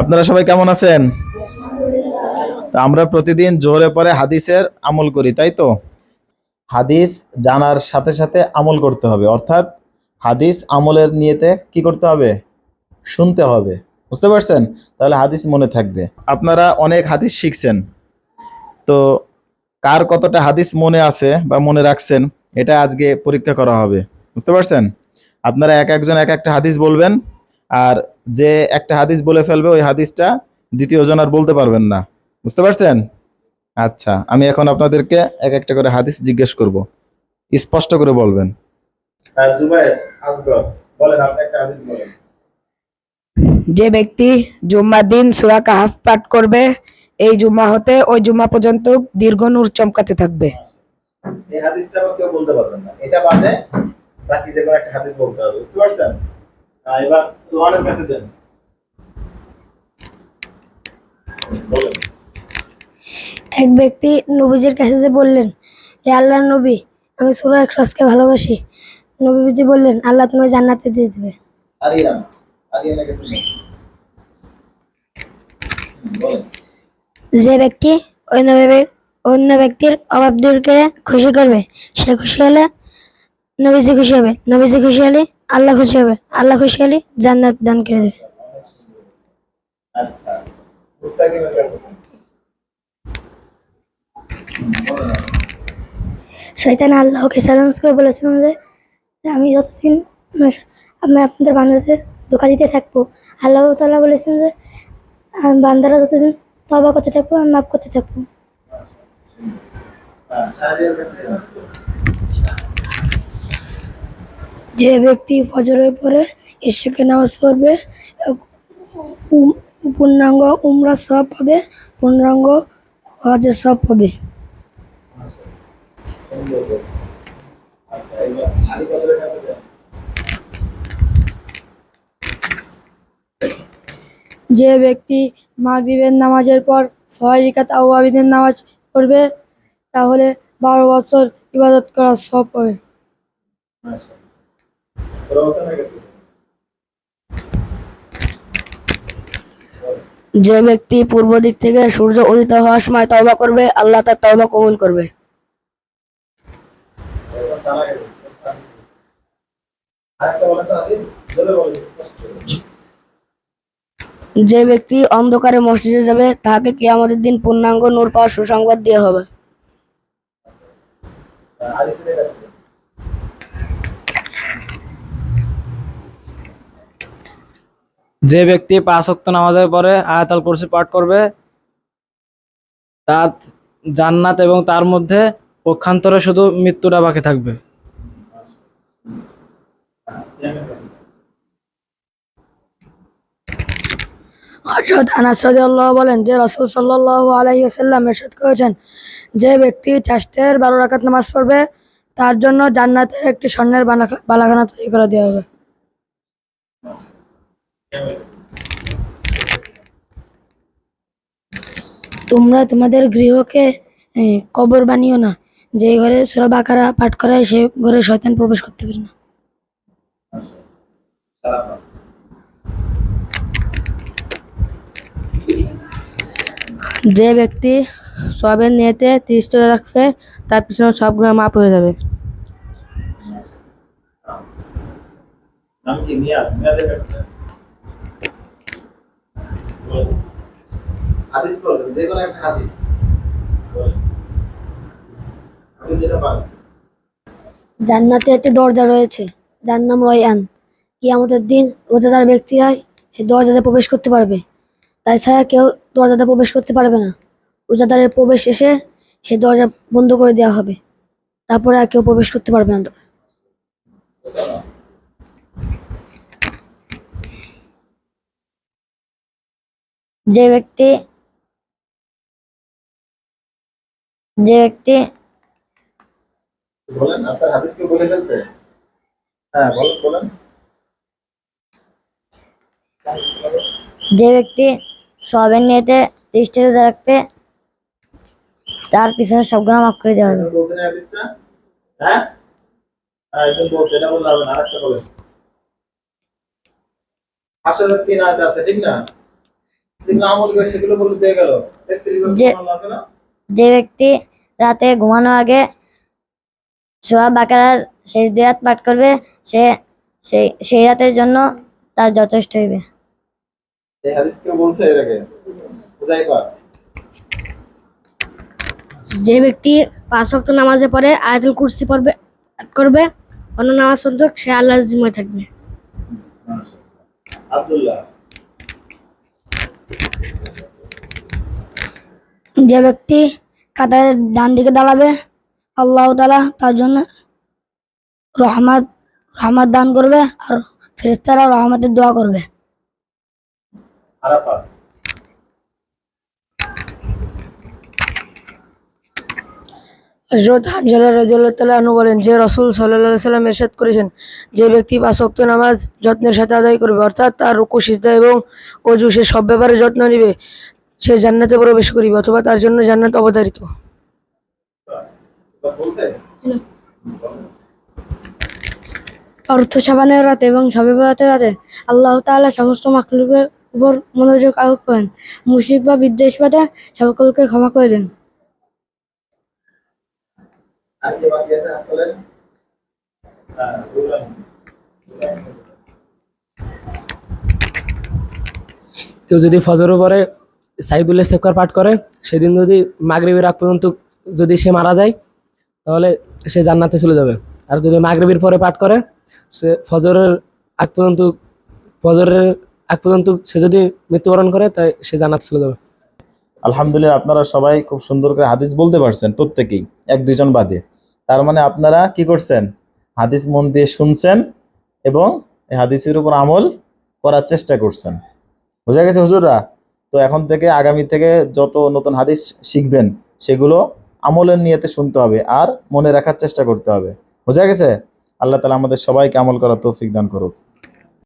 আপনারা সবাই কেমন আছেন? আমরা প্রতিদিন জোরে পরে হাদিসের আমল করি, তাই তো? হাদিস জানার সাথে সাথে আমল করতে হবে, অর্থাৎ হাদিস আমলের নিয়েতে কি করতে হবে? শুনতে হবে, বুঝতে পারছেন? তাহলে হাদিস মনে থাকবে। আপনারা অনেক হাদিস শিখছেন, তো কার কতটা হাদিস মনে আছে বা মনে রাখছেন, এটা আজকে পরীক্ষা করা হবে, বুঝতে পারছেন? আপনারা এক একজন এক একটা হাদিস বলবেন আর যে একটা হাদিস বলে ফেলবে ওই হাদিসটা দ্বিতীয় জন আর বলতে পারবেন না। বুঝতে পারছেন? আচ্ছা আমি এখন আপনাদেরকে এক একটা করে হাদিস জিজ্ঞেস করব। স্পষ্ট করে বলবেন। জুবাইর আসগর বলেন আপনি একটা হাদিস বলেন। যে ব্যক্তি জুম্মা দিন সুরা কাহাফ পাঠ করবে এই জুম্মা হতে ওই জুম্মা পর্যন্ত দীর্ঘ নূর চমকাতে থাকবে। এই হাদিসটা কেউ বলতে পারবেন না। এটা বাদে বাকি যে কোনো একটা হাদিস বলতে হবে বুঝতে পারছেন? এবার রোহানের কাছে দেন। এক ব্যক্তি নবীজির কাছে যে বললেন হে আল্লাহর নবী আমি সুরা ভালোবাসি। নবীজি বললেন আল্লাহ তোমায় জান্নাতে দিয়ে দেবে। আরিয়ান আরিয়ানের কাছে যে ব্যক্তি অন্য ব্যক্তির অন্য ব্যক্তির অভাব দূর করে খুশি করবে সে খুশি হলে নবীজি খুশি হবে। নবীজি খুশি হলে আল্লাহ খুশি হবে। আল্লাহ খুশি হলে জান্নাত দান করে দেবে। আচ্ছা মুস্তাকিমের কাছে। শয়তান আল্লাহকে চ্যালেঞ্জ করে বলেছিলাম যে আমি যতদিন আমি আপনাদের বান্দাদের ধোকা দিতে থাকব আল্লাহ তাআলা বলেছেন যে বান্দারা যতদিন তবা করতে থাকব আমি মাফ করতে থাকব হ্যাঁ, শাহরিয়ার কাছে দেন যে ব্যক্তি ফজরের পরে এসেকে নামাজ পড়বে পূর্ণাঙ্গ উমরা সব পাবে, পূর্ণাঙ্গ হজের সব পাবে। যে ব্যক্তি মাগরিবের নামাজের পর ছয় রিকাত আউয়াবিদের নামাজ পড়বে, তাহলে বারো বছর ইবাদত করার সব পাবে মাশাআল্লাহ রওশনের কাছে দেন যে ব্যক্তি পূর্ব দিক থেকে সূর্য উদিত হওয়ার সময় তওবা করবে, আল্লাহ তার তওবা কবুল করবে। যে ব্যক্তি অন্ধকারে মসজিদে যাবে, তাহাকে কিয়ামতের দিন পূর্ণাঙ্গ নূর পাওয়ার সুসংবাদ দেওয়া হবে আহ, আরিফের কাছে দেন যে ব্যক্তি পাঁচ ওয়াক্ত নামাজের পরে আয়াতাল কুরসি পাঠ করবে, তার জান্নাত এবং তার মধ্যে পক্ষান্তরে শুধু মৃত্যুটা বাকি থাকবে। হজরত আনাস রাদিয়াল্লাহু বলেন, যে রাসূল সাল্লাল্লাহু আলাইহি ওয়াসাল্লাম ইরশাদ করেছেন, যে ব্যক্তি চাষতের বারো রাকাত নামাজ পড়বে, তার জন্য জান্নাতে একটি স্বর্ণের বালা- বালাখানা তৈরি করে দেওয়া হবে। তোমরা তোমাদের গৃহকে কবর বানিও না যে ঘরে সুরা বাকারা পাঠ করায় সে ঘরে শয়তান প্রবেশ করতে পারে না। যে ব্যক্তি সবের নিয়েতে তিরিশ রাখবে তার পিছনে সব গুণা মাপ হয়ে যাবে নাম কি কাছে। হাদিস বলবেন, যে কোনো একটা হাদিস। যেটা জান্নাতে একটি দরজা রয়েছে, যার নাম রয়ান কিয়ামতের দিন রোজাদার ব্যক্তিরা সেই দরজাতে প্রবেশ করতে পারবে। তাই ছাড়া কেউ দরজাতে প্রবেশ করতে পারবে না। রোজাদারের প্রবেশ এসে সে দরজা বন্ধ করে দেওয়া হবে। তারপরে আর কেউ প্রবেশ করতে পারবে না। যে ব্যক্তি যে ব্যক্তি বলেন আপনার হাদিস কি বলে ফেলছে? হ্যাঁ বলেন বলেন। যে ব্যক্তি সবের নিয়েতে তিরিশটা রোজা রাখবে তার পিছনে সব গুণা মাফ করে দেওয়া হবে। হ্যাঁ? হ্যাঁ একজন বলছে এটা বললে হবে না আরেকটা বলেন। আসলে তিন আয়াত আছে ঠিক না? যে- আল্লাহ আছে না? যে ব্যক্তি রাতে ঘুমানোর আগে সোয়া বাকারার শেষ দেয়াত পাঠ করবে সে সেই সেই রাতের জন্য তার যথেষ্ট হইবে। এই হাদিস কেউ বলছে এর আগে? হুজাইফা যে ব্যক্তি পাঁচ ওয়াক্ত নামাজে পড়ে আয়াতুল কুরসি পড়বে পাঠ করবে অন্য নামাজ পর্যন্ত সে আল্লাহর জিম্মায় থাকবে। আব্দুল্লাহ। যে ব্যক্তি কাতারের ডান দিকে দাঁড়াবে আল্লাহ তালা তার জন্য রহমত রহমত দান করবে আর ফেরেস্তারা রহমতের দোয়া করবে। হজরত তাআলা আনহু বলেন যে রসুল সাল্লাল্লাহু সাল্লাম এরশাদ করেছেন যে ব্যক্তি পাঁচ ওয়াক্ত নামাজ যত্নের সাথে আদায় করবে অর্থাৎ তার রুকু সিজদা এবং অজু সে সব ব্যাপারে যত্ন নেবে সে জান্নাতে প্রবেশ করিবে অথবা তার জন্য জান্নাত অবতারিত। অর্থ সাবানের রাতে এবং সবে বরাতের রাতে আল্লাহ তাআলা সমস্ত মাখলুকের উপর মনোযোগ আরোপ করেন। মুশিক বা বিদ্বেষবাদে সকলকে ক্ষমা করে দেন। কেউ যদি ফজরের পরে সাইদুল্লাহ সেফকার পাঠ করে, সেদিন যদি মাগরিবের আগ পর্যন্ত যদি সে মারা যায়, তাহলে সে জান্নাতে চলে যাবে। আর যদি মাগরিবের পরে পাঠ করে, সে ফজরের আগ পর্যন্ত, ফজরের আগ পর্যন্ত সে যদি মৃত্যুবরণ করে, তাই সে জান্নাতে চলে যাবে। আলহামদুলিল্লাহ, আপনারা সবাই খুব সুন্দর করে হাদিস বলতে পারছেন প্রত্যেকেই, এক দুইজন বাদে। তার মানে আপনারা কি করছেন? হাদিস মন দিয়ে শুনছেন এবং এই হাদিসের উপর আমল করার চেষ্টা করছেন। বোঝা গেছে হুজুররা? তো এখন থেকে আগামী থেকে যত নতুন হাদিস শিখবেন, সেগুলো আমলের নিয়েতে শুনতে হবে আর মনে রাখার চেষ্টা করতে হবে। বোঝা গেছে? আল্লাহ তালা আমাদের সবাইকে আমল করার তৌফিক দান করুক।